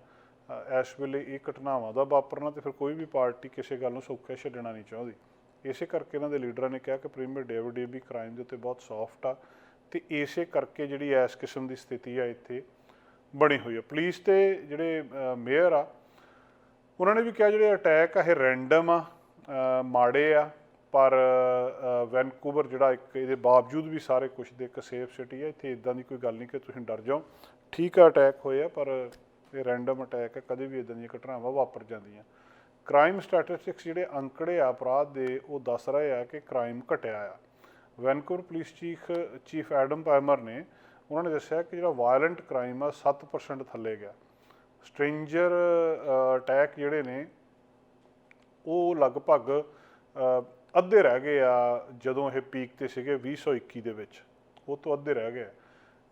ਇਸ ਵੇਲੇ ਇਹ ਘਟਨਾਵਾਂ ਦਾ ਵਾਪਰਨਾ ਤੇ ਫਿਰ ਕੋਈ ਵੀ ਪਾਰਟੀ ਕਿਸੇ ਗੱਲ ਨੂੰ ਸੌਖਾ ਛੱਡਣਾ ਨਹੀਂ ਚਾਹੁੰਦੀ। ਇਸੇ ਕਰਕੇ ਇਹਨਾਂ ਦੇ ਲੀਡਰਾਂ ਨੇ ਕਿਹਾ ਕਿ ਪ੍ਰੀਮੀਅਰ ਡੇਵਿਡ, ਇਹ ਵੀ ਕ੍ਰਾਈਮ ਦੇ ਉੱਤੇ ਬਹੁਤ ਸੌਫਟ ਆ, ਤੇ ਇਸੇ ਕਰਕੇ ਜਿਹੜੀ ਇਸ ਕਿਸਮ ਦੀ ਸਥਿਤੀ ਆ, ਇੱਥੇ ਬਣੀ ਹੋਈ ਆ। ਪੁਲਿਸ ਤੇ ਜਿਹੜੇ ਮੇਅਰ ਆ, ਉਹਨਾਂ ਨੇ ਵੀ ਕਿਹਾ ਜਿਹੜੇ ਅਟੈਕ ਆ, ਇਹ ਰੈਂਡਮ ਆ ਮਾੜੇ ਆ, ਪਰ ਵੈਨਕੂਵਰ ਜਿਹੜਾ ਇੱਕ ਇਹਦੇ ਬਾਵਜੂਦ ਵੀ ਸਾਰੇ ਕੁਝ ਦੇ ਇੱਕ ਸੇਫ ਸਿਟੀ ਹੈ ਇੱਥੇ ਇਦਾਂ ਦੀ ਕੋਈ ਗੱਲ ਨਹੀਂ ਕਿ ਤੁਸੀਂ ਡਰ ਜਾਓ। ਠੀਕ ਆ ਅਟੈਕ ਹੋਏ ਆ, ਪਰ ਇਹ ਰੈਂਡਮ ਅਟੈਕ ਹੈ ਕਦੇ ਵੀ ਇਦਾਂ ਦੀਆਂ ਘਟਨਾਵਾਂ ਵਾਪਰ ਜਾਂਦੀਆਂ। ਕ੍ਰਾਈਮ ਸਟੈਟਿਸਟਿਕਸ ਜਿਹੜੇ ਅੰਕੜੇ ਆ ਅਪਰਾਧ ਦੇ, ਉਹ ਦੱਸ ਰਹੇ ਆ ਕਿ ਕ੍ਰਾਈਮ ਘਟਿਆ ਆ। Vancouver police chief chief Adam Palmer ਨੇ ਉਹਨਾਂ ਨੇ ਦੱਸਿਆ ਕਿ ਜਿਹੜਾ ਵਾਇਲੈਂਟ ਕ੍ਰਾਈਮ ਆ 7% ਥੱਲੇ ਗਿਆ। ਸਟ੍ਰੇਂਜਰ ਅਟੈਕ ਜਿਹੜੇ ਨੇ ਉਹ ਲਗਭਗ ਅੱਧੇ ਰਹਿ ਗਏ ਆ ਜਦੋਂ ਇਹ ਪੀਕ ਤੇ ਸੀਗੇ 2021 ਦੇ ਵਿੱਚ। ਉਹ ਤੋਂ ਅੱਧੇ ਰਹਿ ਗਏ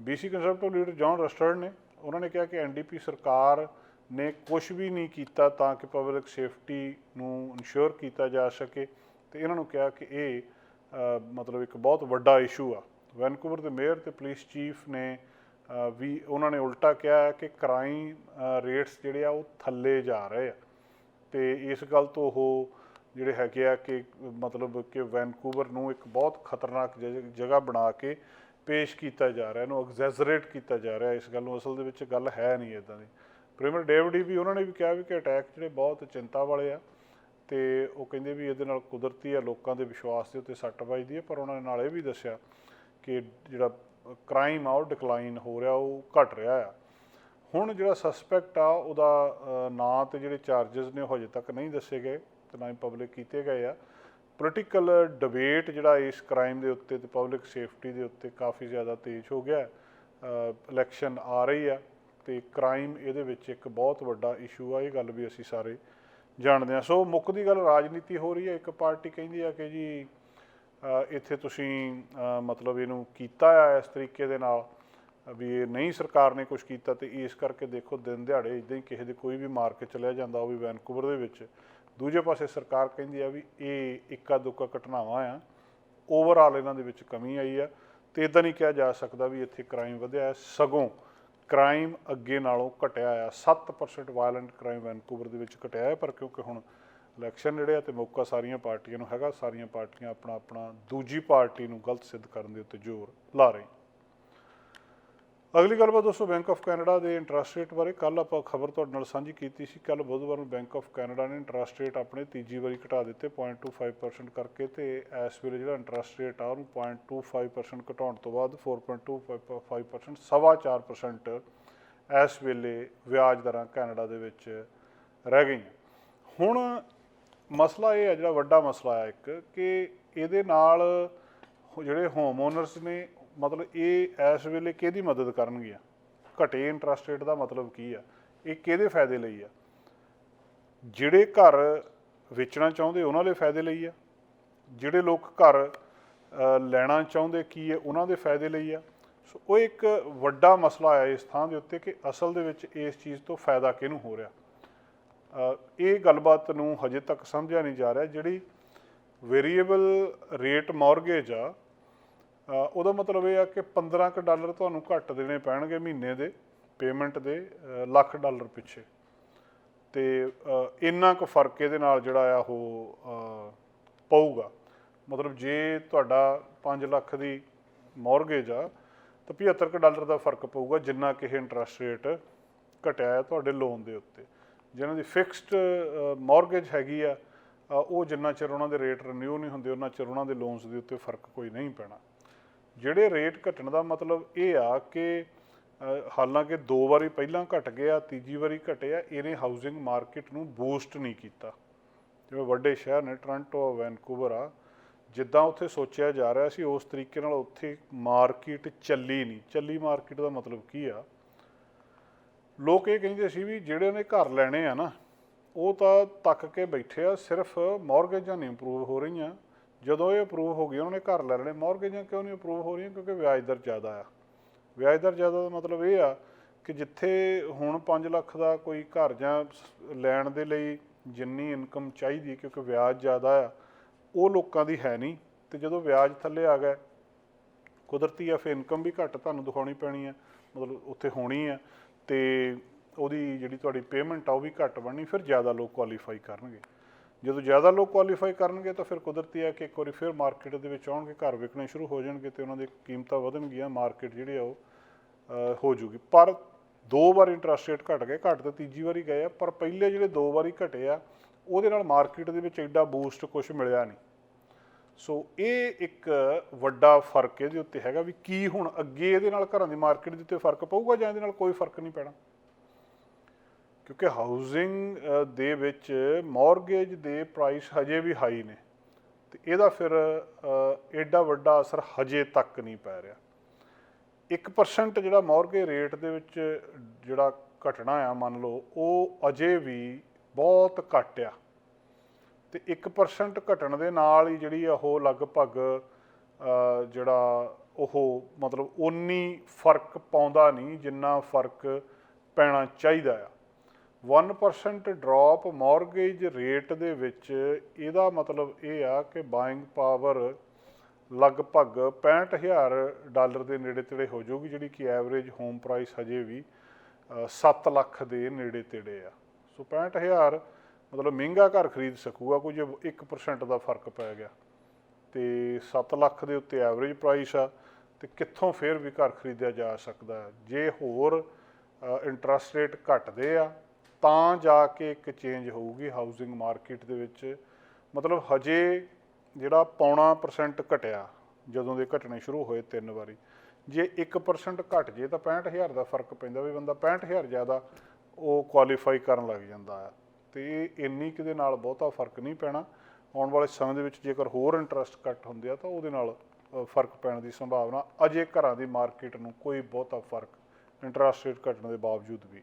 BC conservative leader John Rustad ਨੇ, ਉਹਨਾਂ ਨੇ ਕਿਹਾ ਕਿ ਐਨਡੀਪੀ ਸਰਕਾਰ ਨੇ ਕੁਝ ਵੀ ਨਹੀਂ ਕੀਤਾ ਤਾਂ ਕਿ ਪਬਲਿਕ ਸੇਫਟੀ ਨੂੰ ਇਨਸ਼ੋਰ ਕੀਤਾ ਜਾ ਸਕੇ ਤੇ ਇਹਨਾਂ ਨੂੰ ਕਿਹਾ ਕਿ ਇਹ ਮਤਲਬ ਇੱਕ ਬਹੁਤ ਵੱਡਾ ਇਸ਼ੂ ਆ। ਵੈਨਕੂਵਰ ਦੇ ਮੇਅਰ ਤੇ ਪੁਲਿਸ ਚੀਫ ਨੇ ਵੀ ਉਹਨਾਂ ਨੇ ਉਲਟਾ ਕਿਹਾ ਕਿ ਕ੍ਰਾਈਮ ਰੇਟਸ ਜਿਹੜੇ ਆ ਉਹ ਥੱਲੇ ਜਾ ਰਹੇ ਆ। ਤੇ ਇਸ ਗੱਲ ਤੋਂ ਉਹ ਜਿਹੜੇ ਹੈਗੇ ਆ ਕਿ ਮਤਲਬ ਕਿ ਵੈਨਕੂਵਰ ਨੂੰ ਇੱਕ ਬਹੁਤ ਖਤਰਨਾਕ ਜਗ੍ਹਾ ਬਣਾ ਕੇ ਪੇਸ਼ ਕੀਤਾ ਜਾ ਰਿਹਾ, ਇਹਨੂੰ ਐਗਜ਼ੈਜਰੇਟ ਕੀਤਾ ਜਾ ਰਿਹਾ, ਇਸ ਗੱਲ ਨੂੰ ਅਸਲ ਦੇ ਵਿੱਚ ਗੱਲ ਹੈ ਨਹੀਂ ਇਦਾਂ ਦੀ। ਪ੍ਰੀਮੀਅਰ ਡੇਵਿਡ ਵੀ ਉਹਨਾਂ ਨੇ ਵੀ ਕਿਹਾ ਵੀ ਕਿ ਅਟੈਕ ਜਿਹੜੇ ਬਹੁਤ ਚਿੰਤਾ ਵਾਲੇ ਆ ਤੇ ਉਹ ਕਹਿੰਦੇ ਵੀ ਇਹਦੇ ਨਾਲ ਕੁਦਰਤੀ ਆ, ਲੋਕਾਂ ਦੇ ਵਿਸ਼ਵਾਸ ਦੇ ਉੱਤੇ ਸੱਟ ਵੱਜਦੀ ਹੈ ਪਰ ਉਹਨਾਂ ਨੇ ਨਾਲ ਇਹ ਵੀ ਦੱਸਿਆ ਕਿ ਜਿਹੜਾ ਕ੍ਰਾਈਮ ਆ, ਉਹ ਡਿਕਲਾਈਨ ਹੋ ਰਿਹਾ, ਉਹ ਘਟ ਰਿਹਾ ਆ। ਹੁਣ ਜਿਹੜਾ ਸਸਪੈਕਟ ਆ ਉਹਦਾ ਅ, ਨਾਂ ਤੇ ਜਿਹੜੇ ਚਾਰजेस ਨੇ ਉਹ ਹਜੇ ਤੱਕ ਨਹੀਂ ਦੱਸੇ ਗਏ ਤੇ ਨਾ ਹੀ ਪਬਲਿਕ ਕੀਤੇ ਗਏ ਆ। ਪੋਲੀਟੀਕਲ ਡਿਬੇਟ ਜਿਹੜਾ ਇਸ ਕ੍ਰਾਈਮ ਦੇ ਉੱਤੇ ਤੇ ਪਬਲਿਕ ਸੇਫਟੀ ਦੇ ਉੱਤੇ ਕਾਫੀ ਜ਼ਿਆਦਾ ਤੇਜ਼ ਹੋ ਗਿਆ। ਇਲੈਕਸ਼ਨ ਆ ਰਹੀ ਆ ਤੇ ਕ੍ਰਾਈਮ ਇਹਦੇ ਵਿੱਚ ਇੱਕ ਬਹੁਤ ਵੱਡਾ ਇਸ਼ੂ ਆ ਇਹ ਗੱਲ ਵੀ ਅਸੀਂ ਸਾਰੇ ਜਾਣਦੇ ਆ। ਸੋ ਮੁੱਖ ਦੀ ਗੱਲ ਰਾਜਨੀਤੀ ਹੋ ਰਹੀ ਹੈ ਇੱਕ ਪਾਰਟੀ ਕਹਿੰਦੀ ਆ ਕਿ ਜੀ ਇੱਥੇ ਤੁਸੀਂ ਮਤਲਬ ਇਹਨੂੰ ਕੀਤਾ ਆ ਇਸ ਤਰੀਕੇ ਦੇ ਨਾਲ। ਵੀ ਇਹ ਨਹੀਂ ਸਰਕਾਰ ਨੇ ਕੁਝ ਕੀਤਾ ਤੇ ਇਸ ਕਰਕੇ ਦੇਖੋ ਦਿਨ ਦਿਹਾੜੇ ਇਦਾਂ ਹੀ ਕਿਸੇ ਦੇ ਕੋਈ ਵੀ ਮਾਰ ਕੇ ਚਲਿਆ ਜਾਂਦਾ, ਉਹ ਵੀ ਵੈਨਕੂਵਰ ਦੇ ਵਿੱਚ। ਦੂਜੇ ਪਾਸੇ ਸਰਕਾਰ ਕਹਿੰਦੀ ਆ ਵੀ ਇਹ ਇੱਕਾ ਦੁੱਕਾ ਘਟਨਾਵਾਂ ਆ ਓਵਰਆਲ ਇਹਨਾਂ ਦੇ ਵਿੱਚ ਕਮੀ ਆਈ ਆ ਤੇ ਇਦਾਂ ਨਹੀਂ ਕਿਹਾ ਜਾ ਸਕਦਾ ਵੀ ਇੱਥੇ ਕ੍ਰਾਈਮ ਵਧਿਆ ਹੈ। ਸਗੋਂ ਕ੍ਰਾਈਮ ਅੱਗੇ ਨਾਲੋਂ ਘਟਿਆ ਆ 7% ਵਾਇਲੈਂਟ ਕ੍ਰਾਈਮ ਵੈਨਕੂਵਰ ਦੇ ਵਿੱਚ ਘਟਿਆ ਹੈ, ਪਰ ਕਿਉਂਕਿ ਹੁਣ ਇਲੈਕਸ਼ਨ ਨੇੜੇ ਆ ਤੇ ਮੌਕਾ ਸਾਰੀਆਂ ਪਾਰਟੀਆਂ ਨੂੰ ਹੈਗਾ, ਸਾਰੀਆਂ ਪਾਰਟੀਆਂ ਆਪਣਾ ਆਪਣਾ ਦੂਜੀ ਪਾਰਟੀ ਨੂੰ ਗਲਤ ਸਿੱਧ ਕਰਨ ਦੇ ਉੱਤੇ ਜ਼ੋਰ ਲਾ ਰਹੀਆਂ। ਅਗਲੀ ਗੱਲਬਾਤ ਦੋਸਤੋ ਬੈਂਕ ਆਫ ਕੈਨੇਡਾ ਦੇ ਇੰਟਰਸਟ ਰੇਟ ਬਾਰੇ ਕੱਲ ਆਪਾਂ ਖਬਰ ਤੁਹਾਡੇ ਨਾਲ ਸਾਂਝੀ ਕੀਤੀ ਸੀ। ਕੱਲ ਬੁੱਧਵਾਰ ਨੂੰ ਬੈਂਕ ਆਫ ਕੈਨੇਡਾ ਨੇ ਇੰਟਰਸਟ ਰੇਟ ਆਪਣੇ ਤੀਜੀ ਵਾਰੀ ਘਟਾ ਦਿੱਤੇ 0.25% ਕਰਕੇ ਤੇ ਇਸ ਵੇਲੇ ਜਿਹੜਾ ਇੰਟਰਸਟ ਰੇਟ ਆ ਉਹਨੂੰ 0.25% ਘਟਾਉਣ ਤੋਂ ਬਾਅਦ 4.25% ਸਵਾ 4% ਇਸ ਵੇਲੇ ਵਿਆਜ ਦਰਾਂ ਕੈਨੇਡਾ ਦੇ ਵਿੱਚ ਰਹਿ ਗਈਆਂ। ਹੁਣ ਮਸਲਾ ਇਹ ਹੈ, ਜਿਹੜਾ ਵੱਡਾ ਮਸਲਾ ਹੈ ਇੱਕ, ਕਿ ਇਹਦੇ ਨਾਲ ਜਿਹੜੇ ਹੋਮ ਓਨਰਸ ਨੇ ਮਤਲਬ ਇਹ ਇਸ ਵੇਲੇ ਕਿਹਦੀ ਮਦਦ ਕਰਨਗੀਆਂ? ਘਟੇ ਇੰਟਰਸਟ ਰੇਟ ਦਾ ਮਤਲਬ ਕੀ ਆ? ਇਹ ਕਿਹਦੇ ਫਾਇਦੇ ਲਈ ਆ? ਜਿਹੜੇ ਘਰ ਵੇਚਣਾ ਚਾਹੁੰਦੇ ਉਹਨਾਂ ਦੇ ਫਾਇਦੇ ਲਈ ਆ। ਜਿਹੜੇ ਲੋਕ ਘਰ ਲੈਣਾ ਚਾਹੁੰਦੇ ਕੀ ਹੈ ਉਹਨਾਂ ਦੇ ਫਾਇਦੇ ਲਈ ਆ। ਸੋ ਉਹ ਇੱਕ ਵੱਡਾ ਮਸਲਾ ਆਇਆ ਇਸ ਥਾਂ ਦੇ ਉੱਤੇ ਕਿ ਅਸਲ ਦੇ ਵਿੱਚ ਇਸ ਚੀਜ਼ ਤੋਂ ਫਾਇਦਾ ਕਿਹਨੂੰ ਹੋ ਰਿਹਾ? ਇਹ ਗੱਲਬਾਤ ਨੂੰ ਹਜੇ ਤੱਕ ਸਮਝਿਆ ਨਹੀਂ ਜਾ ਰਿਹਾ। ਜਿਹੜੀ ਵੇਰੀਏਬਲ ਰੇਟ ਮਾਰਗੇਜ ਆ ਉਹਦਾ ਮਤਲਬ ਇਹ ਆ ਕਿ 15 ਕੁ ਡਾਲਰ ਤੁਹਾਨੂੰ ਘੱਟ ਦੇਣੇ ਪੈਣਗੇ ਮਹੀਨੇ ਦੇ ਪੇਮੈਂਟ ਦੇ ਲੱਖ ਡਾਲਰ ਪਿੱਛੇ। ਤੇ ਅ, ਇੰਨਾ ਕੁ ਫ਼ਰਕ ਇਹਦੇ ਨਾਲ ਜਿਹੜਾ ਆ ਉਹ ਪਊਗਾ। ਮਤਲਬ ਜੇ ਤੁਹਾਡਾ 5 ਲੱਖ ਦੀ ਮਾਰਗੇਜ ਆ ਤਾਂ 75 ਕੁ ਡਾਲਰ ਦਾ ਫ਼ਰਕ ਪਊਗਾ ਜਿੰਨਾ ਕਿ ਇਹ ਇੰਟਰਸਟ ਰੇਟ ਘਟਿਆ ਹੈ ਤੁਹਾਡੇ ਲੋਨ ਦੇ ਉੱਤੇ। ਜਿਹਨਾਂ ਦੀ ਫਿਕਸਡ ਮਾਰਗੇਜ ਹੈਗੀ ਆ ਉਹ ਜਿੰਨਾ ਚਿਰ ਉਹਨਾਂ ਦੇ ਰੇਟ ਰੀਨਿਊ ਨਹੀਂ ਹੁੰਦੇ ਉਹਨਾਂ ਚਿਰ ਉਹਨਾਂ ਦੇ ਲੋਨਸ ਦੇ ਉੱਤੇ ਫ਼ਰਕ ਕੋਈ ਨਹੀਂ ਪੈਣਾ। ਜਿਹੜੇ ਰੇਟ ਘਟਣ ਦਾ ਮਤਲਬ ਇਹ ਆ ਕਿ ਹਾਲਾਂਕਿ ਦੋ ਵਾਰੀ ਪਹਿਲਾਂ ਘਟ ਗਿਆ, ਤੀਜੀ ਵਾਰੀ ਘਟਿਆ, ਇਹਨੇ ਹਾਊਸਿੰਗ ਮਾਰਕੀਟ ਨੂੰ ਬੂਸਟ ਨਹੀਂ ਕੀਤਾ। ਜਿਵੇਂ ਵੱਡੇ ਸ਼ਹਿਰ ਨੇ ਟੋਰਾਂਟੋ ਵੈਨਕੂਵਰ ਆ, ਜਿੱਦਾਂ ਉੱਥੇ ਸੋਚਿਆ ਜਾ ਰਿਹਾ ਸੀ, ਉਸ ਤਰੀਕੇ ਨਾਲ ਉੱਥੇ ਮਾਰਕੀਟ ਚੱਲੀ ਨਹੀਂ। ਚੱਲੀ ਮਾਰਕੀਟ ਦਾ ਮਤਲਬ ਕੀ ਆ? ਲੋਕ ਇਹ ਕਹਿੰਦੇ ਸੀ ਵੀ ਜਿਹੜੇ ਨੇ ਘਰ ਲੈਣੇ ਆ ਨਾ, ਉਹ ਤਾਂ ਤੱਕ ਕੇ ਬੈਠੇ ਆ, ਸਿਰਫ ਮਾਰਗੇਜਾਂ ਨਹੀਂ ਇੰਪਰੂਵ ਹੋ ਰਹੀਆਂ। ਜਦੋਂ ਇਹ ਅਪਰੂਵ ਹੋ ਗਈ, ਉਹਨਾਂ ਨੇ ਘਰ ਲੈ ਲੈਣੇ। ਮਾਰਗੇਜਾਂ ਕਿਉਂ ਨਹੀਂ ਅਪਰੂਵ ਹੋ ਰਹੀਆਂ? ਕਿਉਂਕਿ ਵਿਆਜ ਦਰ ਜ਼ਿਆਦਾ ਆ। ਵਿਆਜ ਦਰ ਜ਼ਿਆਦਾ ਦਾ ਮਤਲਬ ਇਹ ਆ ਕਿ ਜਿੱਥੇ ਹੁਣ 5 ਲੱਖ ਦਾ ਕੋਈ ਘਰ ਜਾਂ ਲੈਣ ਦੇ ਲਈ ਜਿੰਨੀ ਇਨਕਮ ਚਾਹੀਦੀ ਕਿਉਂਕਿ ਵਿਆਜ ਜ਼ਿਆਦਾ ਆ, ਉਹ ਲੋਕਾਂ ਦੀ ਹੈ ਨਹੀਂ। ਤੇ ਜਦੋਂ ਵਿਆਜ ਥੱਲੇ ਆ ਗਿਆ, ਕੁਦਰਤੀ ਆ, ਫਿਰ ਇਨਕਮ ਵੀ ਘੱਟ ਤੁਹਾਨੂੰ ਦਿਖਾਉਣੀ ਪੈਣੀ ਆ। ਮਤਲਬ ਉੱਥੇ ਹੋਣੀ ਆ। ਤੇ ਉਹਦੀ ਜਿਹੜੀ ਤੁਹਾਡੀ ਪੇਮੈਂਟ ਆ, ਉਹ ਵੀ ਘੱਟ ਬਣਨੀ, ਫਿਰ ਜ਼ਿਆਦਾ ਲੋਕ ਕੁਆਲੀਫਾਈ ਕਰਨਗੇ। ਜਦੋਂ ਜ਼ਿਆਦਾ ਲੋਕ ਕੁਆਲੀਫਾਈ ਕਰਨਗੇ ਤਾਂ ਫਿਰ ਕੁਦਰਤੀ ਆ ਕਿ ਇੱਕ ਵਾਰੀ ਫਿਰ ਮਾਰਕੀਟ ਦੇ ਵਿੱਚ ਆਉਣਗੇ, ਘਰ ਵਿਕਣੇ ਸ਼ੁਰੂ ਹੋ ਜਾਣਗੇ ਤੇ ਉਹਨਾਂ ਦੀ ਕੀਮਤਾਂ ਵਧਣਗੀਆਂ ਮਾਰਕੀਟ ਜਿਹੜੀ ਆ ਉਹ ਹੋ ਜੂਗੀ। ਪਰ ਦੋ ਵਾਰ ਇੰਟਰਸਟ ਰੇਟ ਘਟ ਗਏ, ਘਟ ਤਾਂ ਤੀਜੀ ਵਾਰੀ ਗਏ ਆ, ਪਰ ਪਹਿਲੇ ਜਿਹੜੇ ਦੋ ਵਾਰੀ ਘਟੇ ਆ, ਉਹਦੇ ਨਾਲ ਮਾਰਕੀਟ ਦੇ ਵਿੱਚ ਐਡਾ ਬੂਸਟ ਕੁਝ ਮਿਲਿਆ ਨਹੀਂ। ਸੋ ਇਹ ਇੱਕ ਵੱਡਾ ਫ਼ਰਕ ਇਹਦੇ ਉੱਤੇ ਹੈਗਾ ਵੀ ਕੀ ਹੁਣ ਅੱਗੇ ਇਹਦੇ ਨਾਲ ਘਰਾਂ ਦੀ ਮਾਰਕੀਟ ਦੇ ਉੱਤੇ ਫ਼ਰਕ ਪਊਗਾ ਜਾਂ ਇਹਦੇ ਨਾਲ ਕੋਈ ਫ਼ਰਕ ਨਹੀਂ ਪੈਣਾ? ਕਿਉਂਕਿ ਹਾਊਸਿੰਗ ਦੇ ਵਿੱਚ ਮਾਰਗੇਜ ਦੇ ਪ੍ਰਾਈਸ ਹਜੇ ਵੀ ਹਾਈ ਨੇ। ਤੇ ਇਹਦਾ ਫਿਰ ਐਡਾ ਵੱਡਾ ਅਸਰ ਹਜੇ ਤੱਕ ਨਹੀਂ ਪੈ ਰਿਹਾ। 1% ਜਿਹੜਾ ਮਾਰਗੇਜ ਰੇਟ ਦੇ ਵਿੱਚ ਜਿਹੜਾ ਘਟਣਾ ਆ, ਮੰਨ ਲਓ, ਉਹ ਅਜੇ ਵੀ ਬਹੁਤ ਘੱਟ ਆ। ਤੇ 1% ਘਟਣ ਦੇ ਨਾਲ ਹੀ ਜਿਹੜੀ ਆ, ਉਹ ਲਗਭਗ ਜਿਹੜਾ ਉਹ ਮਤਲਬ ਉਨੀ ਫ਼ਰਕ ਪਾਉਂਦਾ ਨਹੀਂ ਜਿੰਨਾ ਫ਼ਰਕ ਪੈਣਾ ਚਾਹੀਦਾ ਆ। 1% ਡ੍ਰੌਪ ਮਾਰਗੇਜ ਰੇਟ ਦੇ ਵਿੱਚ ਇਹਦਾ ਮਤਲਬ ਇਹ ਆ ਕਿ ਬਾਇੰਗ ਪਾਵਰ ਲਗਭਗ 65000 ਡਾਲਰ ਦੇ ਨੇੜੇ ਤੇੜੇ ਹੋ ਜਾਊਗੀ, ਜਿਹੜੀ ਕਿ ਐਵਰੇਜ ਹੋਮ ਪ੍ਰਾਈਸ ਹਜੇ ਵੀ 7 ਲੱਖ ਦੇ ਨੇੜੇ ਤੇੜੇ ਆ। ਸੋ 65000 ਮਤਲਬ ਮਹਿੰਗਾ ਘਰ ਖਰੀਦ ਸਕੂਗਾ ਕੋਈ ਜੇ 1% ਦਾ ਫ਼ਰਕ ਪੈ ਗਿਆ। ਤੇ 7 ਲੱਖ ਦੇ ਉੱਤੇ ਐਵਰੇਜ ਪ੍ਰਾਈਸ ਆ, ਤੇ ਕਿੱਥੋਂ ਫੇਰ ਵੀ ਘਰ ਖਰੀਦਿਆ ਜਾ ਸਕਦਾ? ਜੇ ਹੋਰ ਇੰਟਰਸਟ ਰੇਟ ਘਟਦੇ ਆ ਤਾਂ ਜਾ ਕੇ ਇੱਕ ਚੇਂਜ ਹੋਊਗੀ ਹਾਊਸਿੰਗ ਮਾਰਕੀਟ ਦੇ ਵਿੱਚ। ਮਤਲਬ ਹਜੇ ਜਿਹੜਾ ਪੌਣਾ ਪਰਸੈਂਟ ਘਟਿਆ, ਜਦੋਂ ਦੇ ਘਟਣੇ ਸ਼ੁਰੂ ਹੋਏ ਤਿੰਨ ਵਾਰੀ। ਜੇ 1% ਘਟ, ਜੇ ਤਾਂ 65000 ਦਾ ਫ਼ਰਕ ਪੈਂਦਾ ਵੀ ਬੰਦਾ 65000 ਜ਼ਿਆਦਾ ਉਹ ਕੁਆਲੀਫਾਈ ਕਰਨ ਲੱਗ ਜਾਂਦਾ ਆ। ਤੇ ਇੰਨੀ ਕਿਤੇ ਨਾਲ ਬਹੁਤਾ ਫ਼ਰਕ ਨਹੀਂ ਪੈਣਾ। ਆਉਣ ਵਾਲੇ ਸਮੇਂ ਦੇ ਵਿੱਚ ਜੇਕਰ ਹੋਰ ਇੰਟਰਸਟ ਘੱਟ ਹੁੰਦੇ ਆ, ਤਾਂ ਉਹਦੇ ਨਾਲ ਫ਼ਰਕ ਪੈਣ ਦੀ ਸੰਭਾਵਨਾ ਅਜੇ ਘਰਾਂ ਦੀ ਮਾਰਕੀਟ ਨੂੰ ਕੋਈ ਬਹੁਤਾ ਫ਼ਰਕ ਇੰਟਰਸਟ ਰੇਟ ਘਟਣ ਦੇ ਬਾਵਜੂਦ ਵੀ।